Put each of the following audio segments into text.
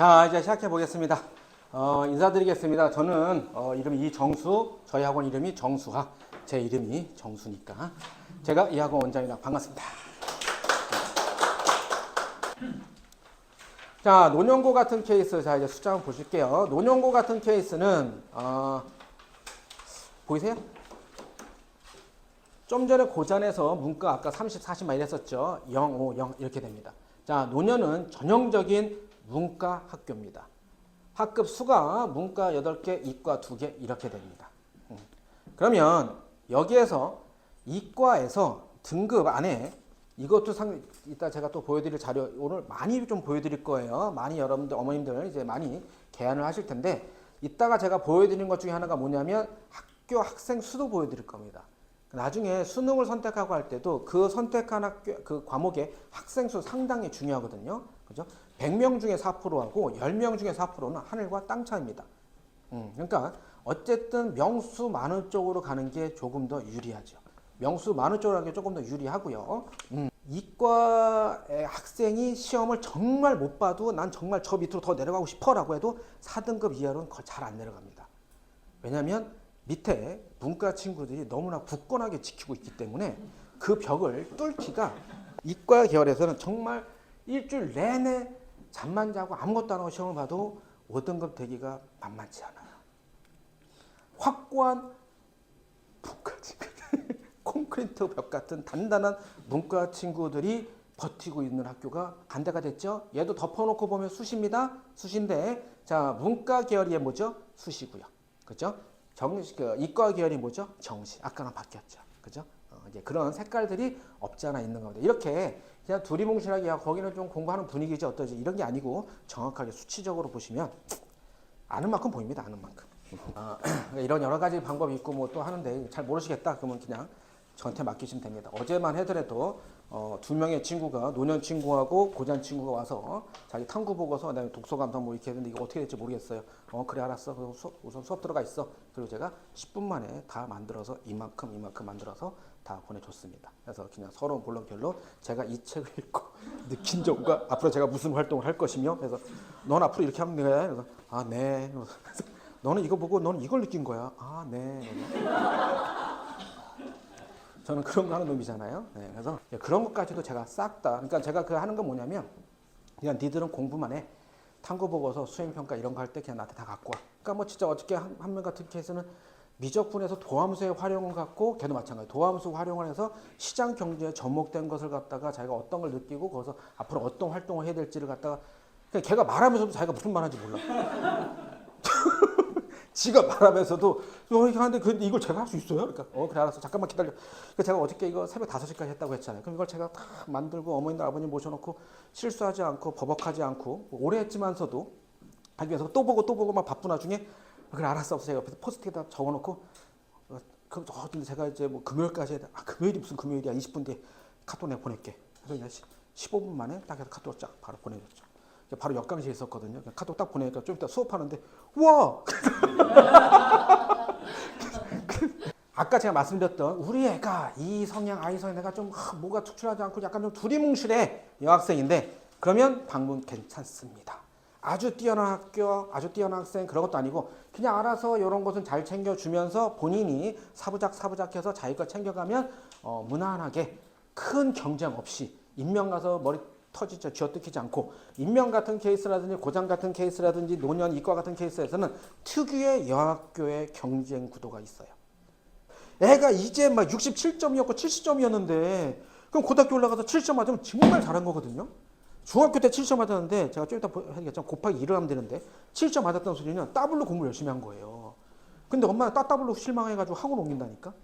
자 이제 시작해 보겠습니다. 어, 인사드리겠습니다. 저는 어, 이름이 이정수, 저희 학원 이름이 정수학, 제 이름이 정수니까 제가 이 학원 원장이라 반갑습니다. 자 논연고 같은 케이스 자 이제 숫자 한번 보실게요. 논연고 같은 케이스는 어, 보이세요? 좀 전에 고전에서 문과 아까 30, 40 많이 했었죠. 0, 5, 0 이렇게 됩니다. 자, 노년은 전형적인 문과 학교입니다. 학급 수가 문과 8개, 이과 2개 이렇게 됩니다. 음. 그러면 여기에서 이과에서 등급 안에 이것도 상 이따 제가 또 보여드릴 자료 오늘 많이 좀 보여드릴 거예요. 많이 여러분들 어머님들 이제 많이 개안을 하실 텐데 이따가 제가 보여드리는 것 중에 하나가 뭐냐면 학교 학생 수도 보여드릴 겁니다. 나중에 수능을 선택하고 할 때도 그 선택한 학교 그 과목의 학생 수 상당히 중요하거든요. 그죠? 100명 중에 4%하고 10명 중에 4%는 하늘과 땅 차이입니다. 음, 그러니까 어쨌든 명수 많은 쪽으로 가는 게 조금 더 유리하죠. 명수 많은 쪽으로 가는 게 조금 더 유리하고요. 음, 이과의 학생이 시험을 정말 못 봐도 난 정말 저 밑으로 더 내려가고 싶어라고 해도 4등급 이하로는 잘 안 내려갑니다. 왜냐하면 밑에 문과 친구들이 너무나 굳건하게 지키고 있기 때문에 그 벽을 뚫기가 이과 계열에서는 정말 일주일 내내 잠만 자고 아무것도 안 하고 시험을 봐도 5등급 되기가 만만치 않아요. 확고한 친구들, 콘크리트 벽 같은 단단한 문과 친구들이 버티고 있는 학교가 반대가 됐죠. 얘도 덮어놓고 보면 수시입니다. 수시인데 자 문과 계열이 뭐죠? 수시고요. 그죠? 정시 그 이과 계열이 뭐죠? 정시. 아까랑 바뀌었죠. 그죠? 어, 이제 그런 색깔들이 없지 않아 있는 겁니다. 이렇게 그냥 두리뭉실하게 야, 거기는 좀 공부하는 분위기지 어떠지 이런 게 아니고 정확하게 수치적으로 보시면 아는 만큼 보입니다. 아는 만큼. 어, 이런 여러 가지 방법이 있고 뭐 또 하는데 잘 모르시겠다 그러면 그냥 저한테 맡기시면 됩니다. 어제만 해더라도 어, 두 명의 친구가 노년 친구하고 고전 친구가 와서 자기 탐구 보고서 내가 독서 감상 뭐 이렇게 했는데 이거 어떻게 될지 모르겠어요. 어 그래 알았어. 그럼 수업, 우선 수업 들어가 있어. 그리고 제가 10분 만에 다 만들어서 이만큼 이만큼 만들어서 다 보내줬습니다. 그래서 그냥 서로 물론결로 제가 이 책을 읽고 느낀 점과 앞으로 제가 무슨 활동을 할 것이며 그래서 넌 앞으로 이렇게 하면 돼. 그래서 아 네. 그래서 너는 이거 보고 너는 이걸 느낀 거야. 아 네. 저는 그런 거 하는 놈이잖아요. 네, 그래서 그런 것까지도 제가 싹 다. 그러니까 제가 그 하는 건 뭐냐면 그냥 니들은 공부만 해. 탐구 보고서 수행 평가 이런 거 할 때 그냥 나한테 다 갖고 와. 그러니까 뭐 진짜 어떻게 한명 같은 케이스는 미적분에서 도함수의 활용을 갖고 걔도 마찬가지. 도함수 활용을 해서 시장 경제에 접목된 것을 갖다가 자기가 어떤 걸 느끼고 거기서 앞으로 어떤 활동을 해야 될지를 갖다가 그냥 걔가 말하면서도 자기가 무슨 말하는지 몰라. 지가 말하면서도 어, 이거 하는데 근데 이걸 제가 할 수 있어요? 그러니까 어 그래 알았어 잠깐만 기다려. 그러니까 제가 어저께 이거 새벽 5시까지 했다고 했잖아요. 그럼 이걸 제가 다 만들고 어머님들 아버님 모셔놓고 실수하지 않고 버벅하지 않고 뭐 오래 했지만서도 하기 위해서 또 보고 또 보고 막 바쁜 와중에 그래 알았어 제가 옆에서 포스트에다 적어놓고 어, 그, 어, 근데 제가 이제 뭐 금요일까지 해야 돼. 아 금요일이 무슨 금요일이야 20분 뒤에 카톡 내가 보낼게. 그래서 그냥 15분 만에 딱 해서 카톡 쫙 바로 보내줬죠. 바로 역강시에 있었거든요. 그냥 카톡 딱 보내니까 좀 이따 수업하는데 와 아까 제가 말씀드렸던 우리 애가 이 성향 아이 성향 내가 좀 아, 뭐가 특출하지 않고 약간 좀 두리뭉실해 여학생인데 그러면 방문 괜찮습니다. 아주 뛰어난 학교, 아주 뛰어난 학생 그런 것도 아니고 그냥 알아서 이런 것은 잘 챙겨주면서 본인이 사부작 사부작해서 자기 걸 챙겨가면 어, 무난하게 큰 경쟁 없이 인명 가서 머리 터지죠 쥐어뜯기지 않고 인명 같은 케이스라든지 고장 같은 케이스라든지 노년 이과 같은 케이스에서는 특유의 여학교의 경쟁 구도가 있어요. 애가 이제 막 67점이었고 70점이었는데 그럼 고등학교 올라가서 7점 맞으면 정말 잘한 거거든요. 중학교 때 7점 맞았는데 제가 좀 이따 하겠지만 곱하기 1을 하면 되는데 7점 맞았던 소리는 더블로 공부 열심히 한 거예요. 근데 엄마는 따따블로 실망해가지고 학원 옮긴다니까.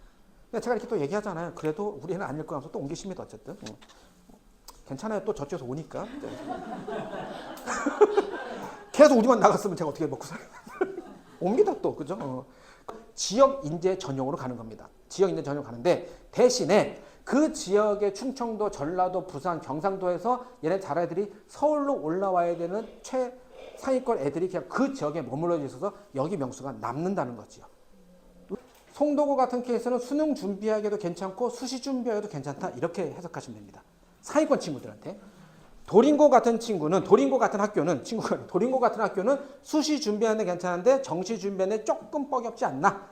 제가 이렇게 또 얘기하잖아요. 그래도 우리 애는 아닐 거면서 또 옮기십니다 어쨌든. 응. 괜찮아요. 또 저쪽에서 오니까. 계속 우리만 나갔으면 제가 어떻게 먹고 살아요. 옵니다 또 그죠? 어. 지역 인재 전용으로 가는 겁니다. 지역 인재 전용 가는데 대신에 그 지역의 충청도, 전라도, 부산, 경상도에서 얘네 자라들이 서울로 올라와야 되는 최상위권 애들이 그냥 그 지역에 머물러 있어서 여기 명수가 남는다는 거지요. 송도고 같은 케이스는 수능 준비하기도 괜찮고 수시 준비하기도 괜찮다 이렇게 해석하시면 됩니다. 상위권 친구들한테 도린고 같은 친구는 도린고 같은 학교는 친구가 도린고 같은 학교는 수시 준비하는데 괜찮은데 정시 준비하는데 조금 뻐겹지 않나?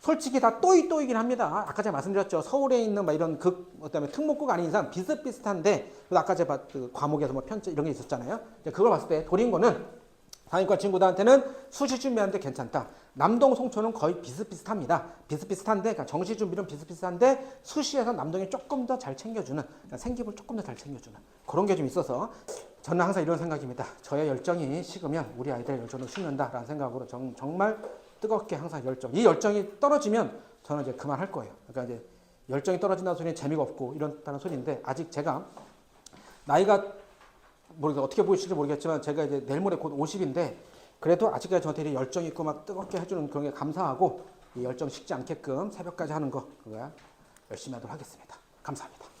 솔직히 다 또이 또이긴 합니다. 아까 제가 말씀드렸죠. 서울에 있는 막 이런 극, 그다음에 특목고가 아닌 이상 비슷비슷한데 아까 제가 봤- 그 과목에서 뭐 편제 이런 게 있었잖아요. 그걸 봤을 때 도린고는 상위권 친구들한테는 수시 준비하는데 괜찮다. 남동 송초는 거의 비슷비슷합니다. 비슷비슷한데 그러니까 정시 준비는 비슷비슷한데 수시에서 남동이 조금 더 잘 챙겨주는 그러니까 생기부를 조금 더 잘 챙겨주는 그런 게 좀 있어서 저는 항상 이런 생각입니다. 저의 열정이 식으면 우리 아이들의 열정도 식는다라는 생각으로 정, 정말 뜨겁게 항상 열정. 이 열정이 떨어지면 저는 이제 그만할 거예요. 그러니까 이제 열정이 떨어진다는 소리는 재미가 없고 이런다는 소리인데 아직 제가 나이가 모르겠 어떻게 보이실지 모르겠지만 제가 이제 내일 모레 곧 50인데 그래도 아직까지 저한테 열정 있고 막 뜨겁게 해주는 그런 게 감사하고 이 열정 식지 않게끔 새벽까지 하는 거 그거 열심히 하도록 하겠습니다. 감사합니다.